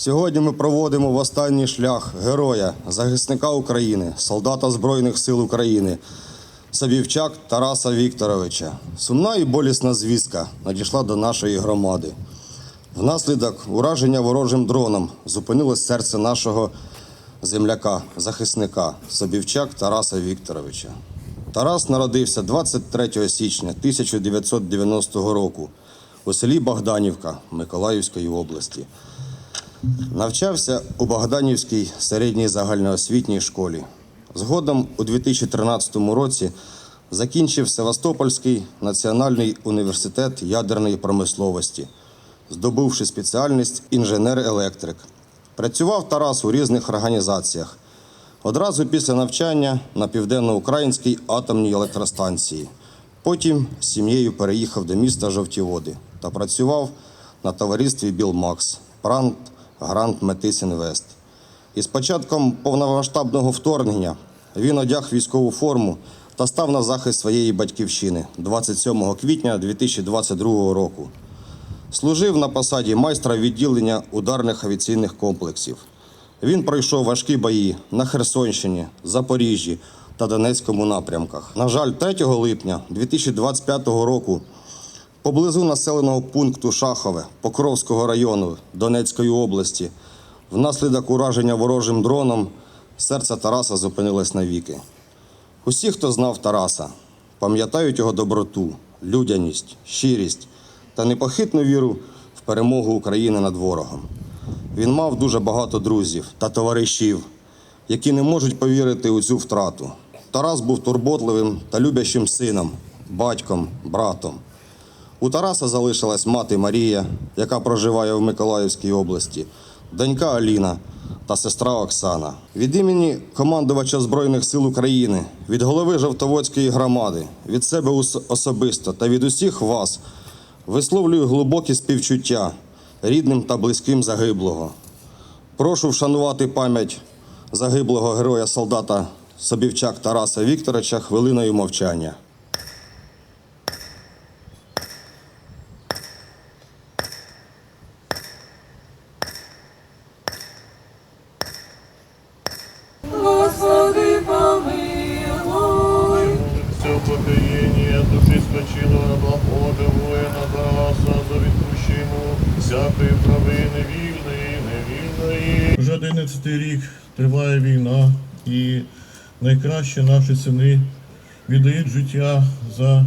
Сьогодні ми проводимо в останній шлях героя, захисника України, солдата Збройних сил України, Сабівчак Тараса Вікторовича. Сумна і болісна звістка надійшла до нашої громади. Внаслідок ураження ворожим дроном зупинилось серце нашого земляка, захисника Собівчак Тараса Вікторовича. Тарас народився 23 січня 1990 року у селі Богданівка Миколаївської області. Навчався у Богданівській середній загальноосвітній школі. Згодом у 2013 році закінчив Севастопольський національний університет ядерної промисловості, здобувши спеціальність інженер-електрик. Працював Тарас у різних організаціях. Одразу після навчання на південноукраїнській атомній електростанції. Потім з сім'єю переїхав до міста Жовтіводи та працював на товаристві Білмакс Прант Грант Метис Інвест. І з початком повномасштабного вторгнення він одяг військову форму та став на захист своєї батьківщини 27 квітня 2022 року. Служив на посаді майстра відділення ударних авіаційних комплексів. Він пройшов важкі бої на Херсонщині, Запоріжжі та Донецькому напрямках. На жаль, 3 липня 2025 року поблизу населеного пункту Шахове Покровського району Донецької області внаслідок ураження ворожим дроном серце Тараса зупинилось навіки. Усі, хто знав Тараса, пам'ятають його доброту, людяність, щирість та непохитну віру в перемогу України над ворогом. Він мав дуже багато друзів та товаришів, які не можуть повірити у цю втрату. Тарас був турботливим та люблячим сином, батьком, братом. У Тараса залишилась мати Марія, яка проживає в Миколаївській області, донька Аліна та сестра Оксана. Від імені командувача Збройних сил України, від голови Жовтоводської громади, від себе особисто та від усіх вас висловлюю глибокі співчуття рідним та близьким загиблого. Прошу вшанувати пам'ять загиблого героя солдата Собівчак Тараса Вікторовича хвилиною мовчання. Всякої провини вільної, невільної. Вже 11 рік триває війна, і найкраще наші сини віддають життя за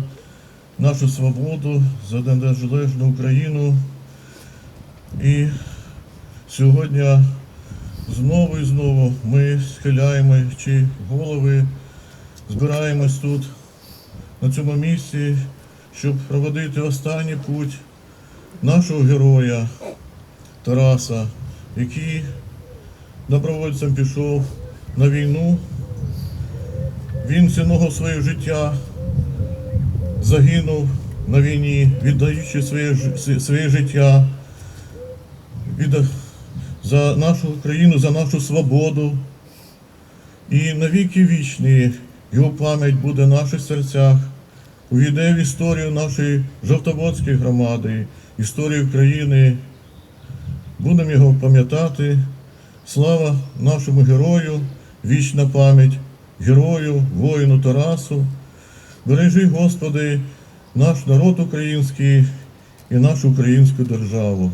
нашу свободу, за незалежну Україну. І сьогодні знову і знову ми схиляємо чи голови, збираємось тут, на цьому місці, щоб проводити останній путь нашого героя Тараса, який добровольцем пішов на війну. Він цінного своє життя загинув на війні, віддаючи своє, своє життя від, за нашу країну, за нашу свободу. І навіки вічні його пам'ять буде в наших серцях, увійде в історію нашої Жовтоводської громади, історію країни. Будемо його пам'ятати. Слава нашому герою, вічна пам'ять, герою, воїну Тарасу. Бережи, Господи, наш народ український і нашу українську державу.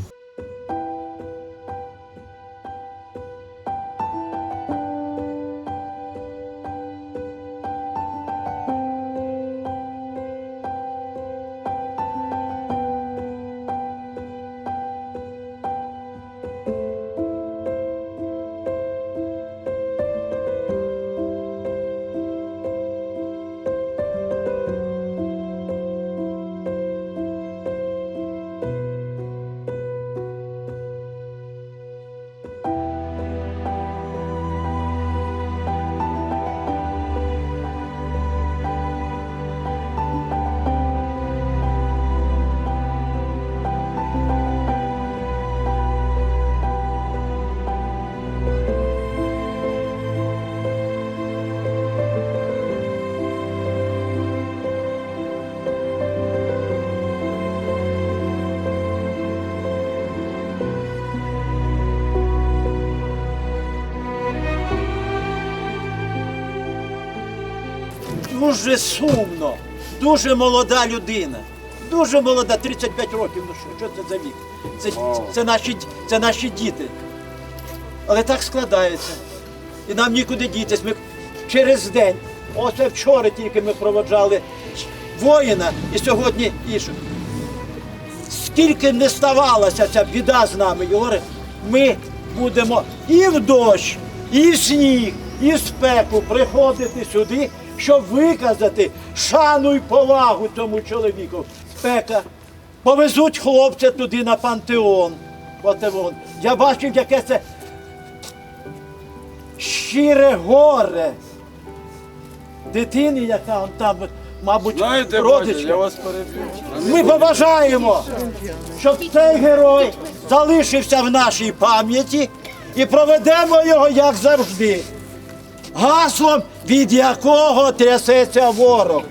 Дуже сумно. Дуже молода людина. Дуже молода, 35 років. Ну що, що це за вік? Це, це, наші, це наші діти. Але так складається. І нам нікуди дітись. Ми через день, оце вчора тільки ми проводжали воїна, і сьогодні ішу. Скільки не ставалася ця біда з нами, Ігоре, ми будемо і в дощ, і в сніг, і в спеку приходити сюди, щоб виказати шану й повагу цьому чоловіку. Спека. Повезуть хлопця туди на пантеон. Вон. Я бачив, яке це щире горе. Дитини, яка он там, мабуть, Знаєте, родичка. батя, я вас переб'ю. Ми побажаємо, щоб цей герой залишився в нашій пам'яті і проведемо його як завжди. Гаслом, від якого трясеться ворог.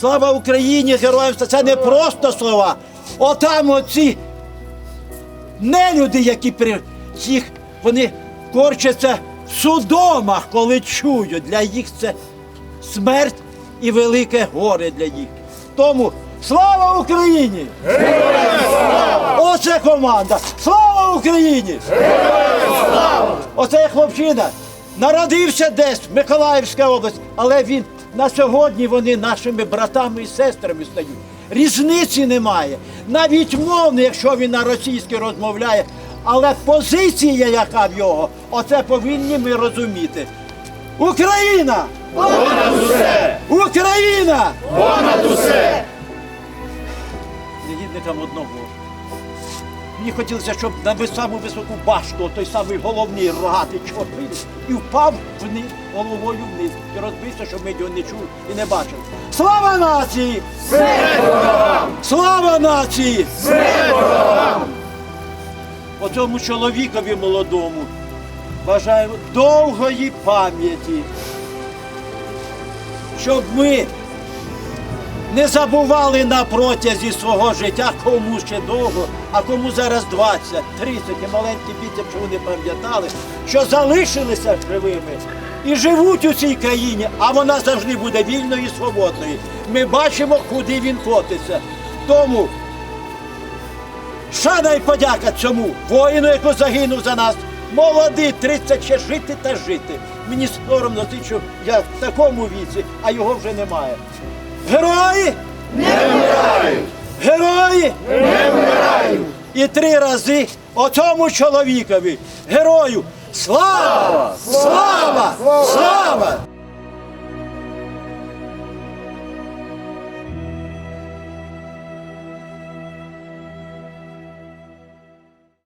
Слава Україні, героям! Це не просто слова. Отам оці нелюди, які при їх вони корчаться в судомах, коли чують. Для їх це смерть і велике горе для їх. Тому слава Україні! Оце команда! Слава Україні! Оце як хлопчина. Народився десь в Миколаївська область, але він на сьогодні вони нашими братами і сестрами стають. Різниці немає. Навіть мовно, якщо він на російській розмовляє, але позиція, яка в його, оце повинні ми розуміти. Україна! Понад усе! Україна! Понад усе! Негідникам одного. Мені хотілося, щоб на саму високу башту, той самий головний рогатий чорт і впав вниз, головою вниз, і розбився, щоб ми його не чули і не бачили. Слава нації! Слава нації! Оцьому чоловікові молодому бажаємо довгої пам'яті, щоб ми не забували на протязі свого життя, кому ще довго, а кому зараз 20, 30 і маленькі діти, що вони пам'ятали, що залишилися живими і живуть у цій країні, а вона завжди буде вільною і свободною. Ми бачимо, куди він котиться. Тому шана і подяка цьому воїну, який загинув за нас. Молодий, 30 ще жити та жити. Мені соромно, що я в такому віці, а його вже немає. Герої! Не вмирають! Герої! Не вмирають! І три рази оцьому чоловікові, герою, слава! Слава!